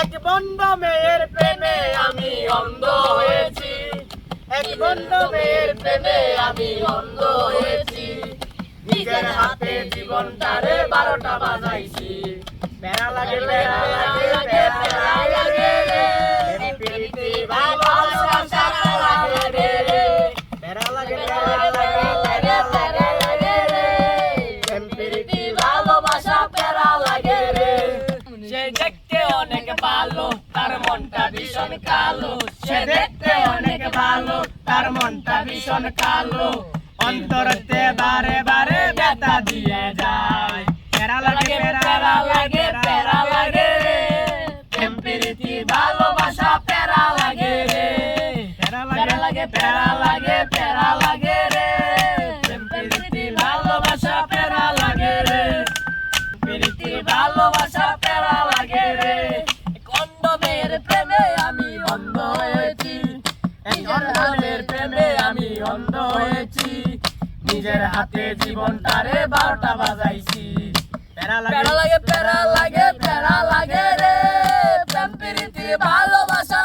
এক বন্ধ মেয়ের প্রেমে আমি অন্ধ হয়েছি। এক বন্ধ মেয়ের প্রেমে আমি অন্ধ হয়েছি। নিজের হাতে জীবনটারে বারোটা বাজাইছি। বেড়া লাগে প্যারা মনটা ভীষণ কালো, সে দেখতে অনেক ভালো, তার মনটা ভীষণ কালো। অন্তরতে বারে বারে ব্যথা দিয়ে যায়। লাগে, প্যারা লাগে লাগে ভালোবাসা প্যারা লাগে রে। লাগে, প্যারা লাগে প্যারা লাগে রে। প্রীতি, ভালোবাসা লাগে রে। প্রীতি, ভালোবাসা তোমাদের প্রেমে আমি অন্ধ হয়েছি। নিজের হাতে জীবনটারে বারোটা বাজাইছি। প্যারা লাগে প্যারা লাগে প্যারা লাগে রে। প্রেম প্রীতি ভালোবাসা